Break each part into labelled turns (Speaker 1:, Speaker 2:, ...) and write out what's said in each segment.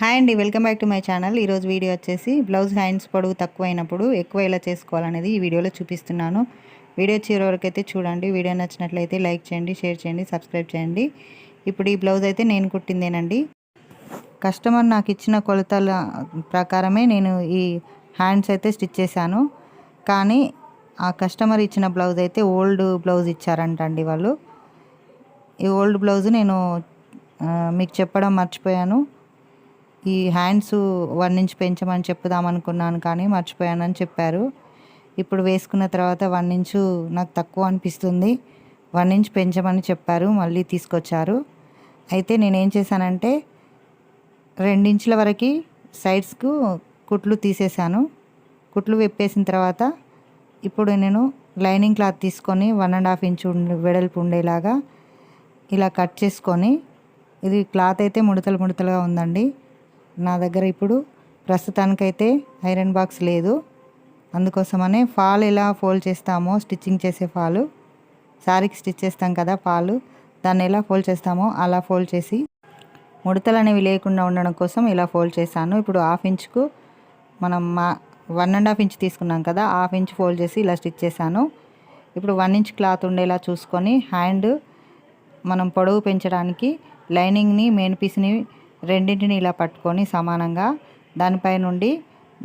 Speaker 1: Hi అండి welcome back to my channel. ఈరోజు video వచ్చేసి బ్లౌజ్ హ్యాండ్స్ పొడవు తక్కువైనప్పుడు ఎక్కువ ఎలా చేసుకోవాలనేది ఈ వీడియోలో చూపిస్తున్నాను. వీడియో చివరి వరకు అయితే చూడండి. వీడియో నచ్చినట్లయితే లైక్ చేయండి షేర్ చేయండి సబ్స్క్రైబ్ చేయండి. ఇప్పుడు ఈ బ్లౌజ్ అయితే నేను కుట్టిందేనండి. కస్టమర్ నాకు ఇచ్చిన కొలతల ప్రకారమే నేను ఈ హ్యాండ్స్ అయితే స్టిచ్ చేశాను. కానీ ఆ కస్టమర్ ఇచ్చిన బ్లౌజ్ అయితే ఓల్డ్ బ్లౌజ్ ఇచ్చారంటండి వాళ్ళు. ఈ ఓల్డ్ బ్లౌజ్ నేను మీకు చెప్పడం మర్చిపోయాను. ఈ హ్యాండ్స్ వన్ ఇంచ్ పెంచమని చెప్పుదాం అనుకున్నాను కానీ మర్చిపోయానని చెప్పారు. ఇప్పుడు వేసుకున్న తర్వాత వన్ ఇంచు నాకు తక్కువ అనిపిస్తుంది. వన్ ఇంచ్ పెంచమని చెప్పారు మళ్ళీ తీసుకొచ్చారు. అయితే నేనేం చేశానంటే రెండించుల వరకు సైడ్స్కు కుట్లు తీసేసాను కుట్లు విప్పేసిన తర్వాత ఇప్పుడు నేను లైనింగ్ క్లాత్ తీసుకొని వన్ అండ్ హాఫ్ ఇంచ్ వెడల్పు ఉండేలాగా ఇలా కట్ చేసుకొని ఇది క్లాత్ అయితే ముడతలు ముడతలుగా ఉందండి. నా దగ్గర ఇప్పుడు ప్రస్తుతానికైతే ఐరన్ బాక్స్ లేదు. అందుకోసమనే ఫాల్ ఎలా ఫోల్డ్ చేస్తామో స్టిచ్చింగ్ చేసే ఫాలు. శారీకి స్టిచ్ చేస్తాం కదా ఫాలు దాన్ని ఎలా ఫోల్డ్ చేస్తామో అలా ఫోల్డ్ చేసి ముడతలు అనేవి లేకుండా ఉండడం కోసం ఇలా ఫోల్డ్ చేశాను. ఇప్పుడు హాఫ్ ఇంచ్కు మనం మా వన్ అండ్ హాఫ్ ఇంచ్ తీసుకున్నాం కదా హాఫ్ ఇంచ్ ఫోల్డ్ చేసి ఇలా స్టిచ్ చేశాను. ఇప్పుడు వన్ ఇంచ్ క్లాత్ ఉండేలా చూసుకొని హ్యాండ్ మనం పొడవు పెంచడానికి లైనింగ్ని మెయిన్ పీస్ని రెండింటిని ఇలా పట్టుకొని సమానంగా దానిపై నుండి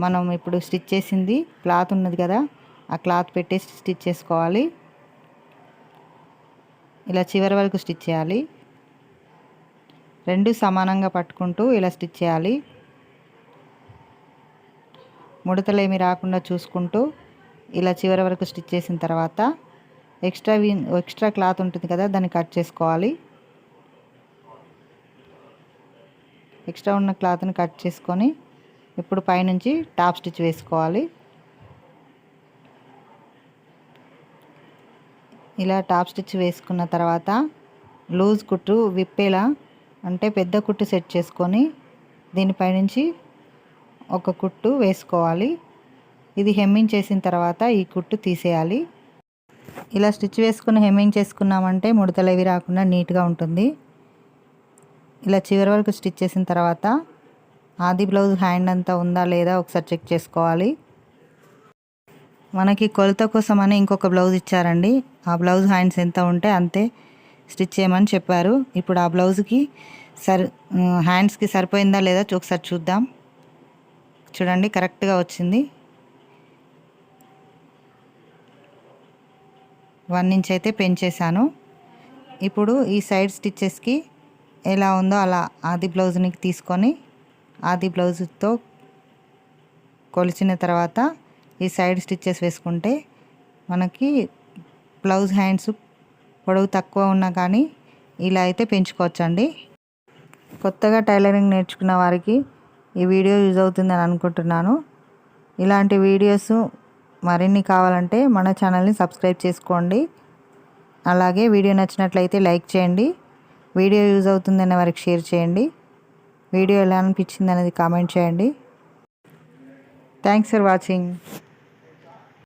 Speaker 1: మనం ఇప్పుడు స్టిచ్ చేసింది క్లాత్ ఉన్నది కదా ఆ క్లాత్ పెట్టేసి స్టిచ్ చేసుకోవాలి. ఇలా చివరి వరకు స్టిచ్ చేయాలి. రెండు సమానంగా పట్టుకుంటూ ఇలా స్టిచ్ చేయాలి. ముడతలు ఏమి రాకుండా చూసుకుంటూ ఇలా చివరి వరకు స్టిచ్ చేసిన తర్వాత ఎక్స్ట్రా ఎక్స్ట్రా క్లాత్ ఉంటుంది కదా దాన్ని కట్ చేసుకోవాలి. ఎక్స్ట్రా ఉన్న క్లాత్ని కట్ చేసుకొని ఇప్పుడు పైనుంచి టాప్ స్టిచ్ వేసుకోవాలి. ఇలా టాప్ స్టిచ్ వేసుకున్న తర్వాత లూజ్ కుట్టు విప్పేలా అంటే పెద్ద కుట్టు సెట్ చేసుకొని దీనిపైనుంచి ఒక కుట్టు వేసుకోవాలి. ఇది హెమ్మింగ్ చేసిన తర్వాత ఈ కుట్టు తీసేయాలి. ఇలా స్టిచ్ వేసుకుని హెమ్మింగ్ చేసుకున్నామంటే ముడతలు రాకుండా నీట్గా ఉంటుంది. ఇలా చివరి వరకు స్టిచ్ చేసిన తర్వాత ఆది బ్లౌజ్ హ్యాండ్ అంతా ఉందా లేదా ఒకసారి చెక్ చేసుకోవాలి. మనకి కొలత కోసం అని ఇంకొక బ్లౌజ్ ఇచ్చారండి. ఆ బ్లౌజ్ హ్యాండ్స్ ఎంత ఉంటే అంతే స్టిచ్ చేయమని చెప్పారు. ఇప్పుడు ఆ బ్లౌజ్కి సరి హ్యాండ్స్కి సరిపోయిందా లేదా ఒకసారి చూద్దాం. చూడండి కరెక్ట్గా వచ్చింది. వన్ ఇంచ్ అయితే పెంచేశాను. ఇప్పుడు ఈ సైడ్ స్టిచ్చెస్కి ఎలా ఉందో అలా ఆది బ్లౌజ్ని తీసుకొని ఆది బ్లౌజ్తో కొలిచిన తర్వాత ఈ సైడ్ స్టిచ్చెస్ వేసుకుంటే మనకి బ్లౌజ్ హ్యాండ్స్ పొడవు తక్కువ ఉన్నా కానీ ఇలా అయితే పెంచుకోవచ్చండి. కొత్తగా టైలరింగ్ నేర్చుకున్న వారికి ఈ వీడియో యూజ్ అవుతుందని అనుకుంటున్నాను. ఇలాంటి వీడియోస్ మరిన్ని కావాలంటే మన ఛానల్ని సబ్స్క్రైబ్ చేసుకోండి. అలాగే వీడియో నచ్చినట్లయితే లైక్ చేయండి. వీడియో యూజ్ అవుతుందనే వారికి షేర్ చేయండి. వీడియో ఎలా అనిపించింది అనేది కామెంట్ చేయండి. Thanks for watching